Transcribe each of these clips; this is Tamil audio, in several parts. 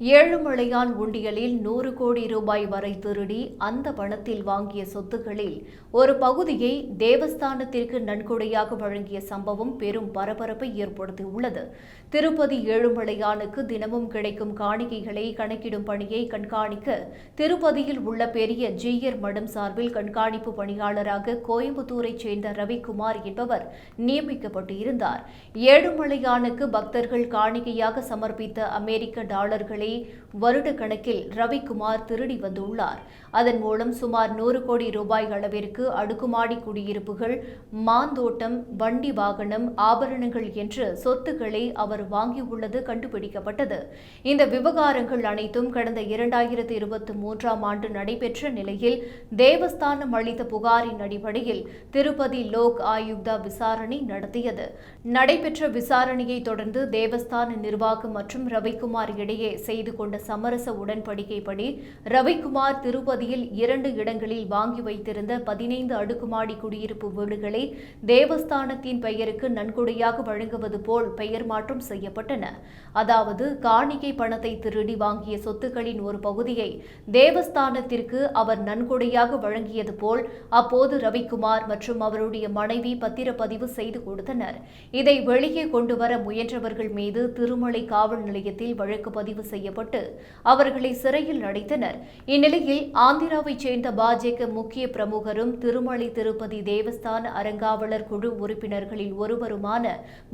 ஏழுமலையான் உண்டியலில் நூறு கோடி ரூபாய் வரை திருடி அந்த பணத்தில் வாங்கிய சொத்துக்களில் ஒரு பகுதியை தேவஸ்தானத்திற்கு நன்கொடையாக வழங்கிய சம்பவம் பெரும் பரபரப்பை ஏற்படுத்தியுள்ளது. திருப்பதி ஏழுமலையானுக்கு தினமும் கிடைக்கும் காணிக்கைகளை கணக்கிடும் பணியை கண்காணிக்க திருப்பதியில் உள்ள பெரிய ஜீயர் மடம் சார்பில் கண்காணிப்பு பணியாளராக கோயம்புத்தூரைச் சேர்ந்த ரவிக்குமார் என்பவர் நியமிக்கப்பட்டிருந்தார். ஏழுமலையானுக்கு பக்தர்கள் காணிக்கையாக சமர்ப்பித்த அமெரிக்க டாலர்களை வருட கணக்கில் ரவிக்குமார் திருடி வந்துள்ளார். அதன் மூலம் சுமார் நூறு கோடி ரூபாய் அளவிற்கு அடுக்குமாடி குடியிருப்புகள் மாந்தோட்டம் வண்டி வாகனம் ஆபரணங்கள் என்று சொத்துக்களை அவர் வாங்கியுள்ளது கண்டுபிடிக்கப்பட்டது. இந்த விவகாரங்கள் அனைத்தும் கடந்த இரண்டாயிரத்தி இருபத்தி மூன்றாம் ஆண்டு நடைபெற்ற நிலையில் தேவஸ்தானம் அளித்த புகாரின் அடிப்படையில் திருப்பதி லோக் ஆயுக்தா விசாரணை நடத்தியது. நடைபெற்ற விசாரணையை தொடர்ந்து தேவஸ்தான நிர்வாகம் மற்றும் ரவிக்குமார் இடையே செய்து கொண்ட சமரச உடன்படிக்கைப்படி ரவிக்குமார் திருப்பதியில் இரண்டு இடங்களில் வாங்கி வைத்திருந்த பதினைந்து அடுக்குமாடி குடியிருப்பு வீடுகளை தேவஸ்தானத்தின் பெயருக்கு நன்கொடையாக வழங்குவது போல் பெயர் மாற்றம் செய்யப்பட்டன. அதாவது காணிக்கை பணத்தை திருடி வாங்கிய சொத்துக்களின் ஒரு பகுதியை தேவஸ்தானத்திற்கு அவர் நன்கொடையாக வழங்கியது போல் அப்போது ரவிக்குமார் மற்றும் அவருடைய மனைவி பத்திரப்பதிவு செய்து கொடுத்தனர். இதை வெளியே கொண்டுவர முயன்றவர்கள் மீது திருமலை காவல் நிலையத்தில் வழக்கு பதிவு செய்ய செய்யப்பட்டு அவர்களை சிறையில் அடைத்தனர் இந்நிலையில் ஆந்திராவைச் சேர்ந்த பாஜக முக்கிய பிரமுகரும் திருமலை திருப்பதி தேவஸ்தான அரங்காவலர் குழு உறுப்பினர்களில் ஒருவருமான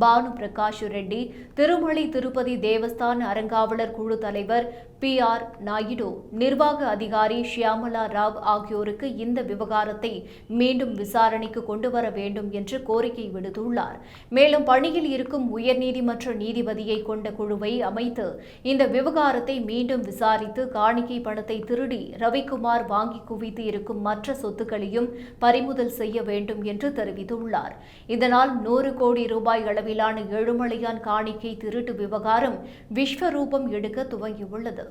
பானு பிரகாஷ் ரெட்டி திருமலை திருப்பதி தேவஸ்தான அரங்காவலர் குழு தலைவர் பி ஆர் நாயுடு நிர்வாக அதிகாரி ஷியாமலா ராவ் ஆகியோருக்கு இந்த விவகாரத்தை மீண்டும் விசாரணைக்கு கொண்டுவர வேண்டும் என்று கோரிக்கை விடுத்துள்ளார். மேலும் பணியில் இருக்கும் உயர்நீதிமன்ற நீதிபதியை கொண்ட குழுவை அமைத்து இந்த விவகாரம் விவகாரத்தை மீண்டும் விசாரித்து காணிக்கை பணத்தை திருடி ரவிக்குமார் வாங்கி குவித்து இருக்கும் மற்ற சொத்துக்களையும் பறிமுதல் செய்ய வேண்டும் என்று தெரிவித்துள்ளார். இதனால் நூறு கோடி ரூபாய் அளவிலான ஏழுமலையான் காணிக்கை திருட்டு விவகாரம் விஸ்வரூபம் எடுக்க துவங்கியுள்ளது.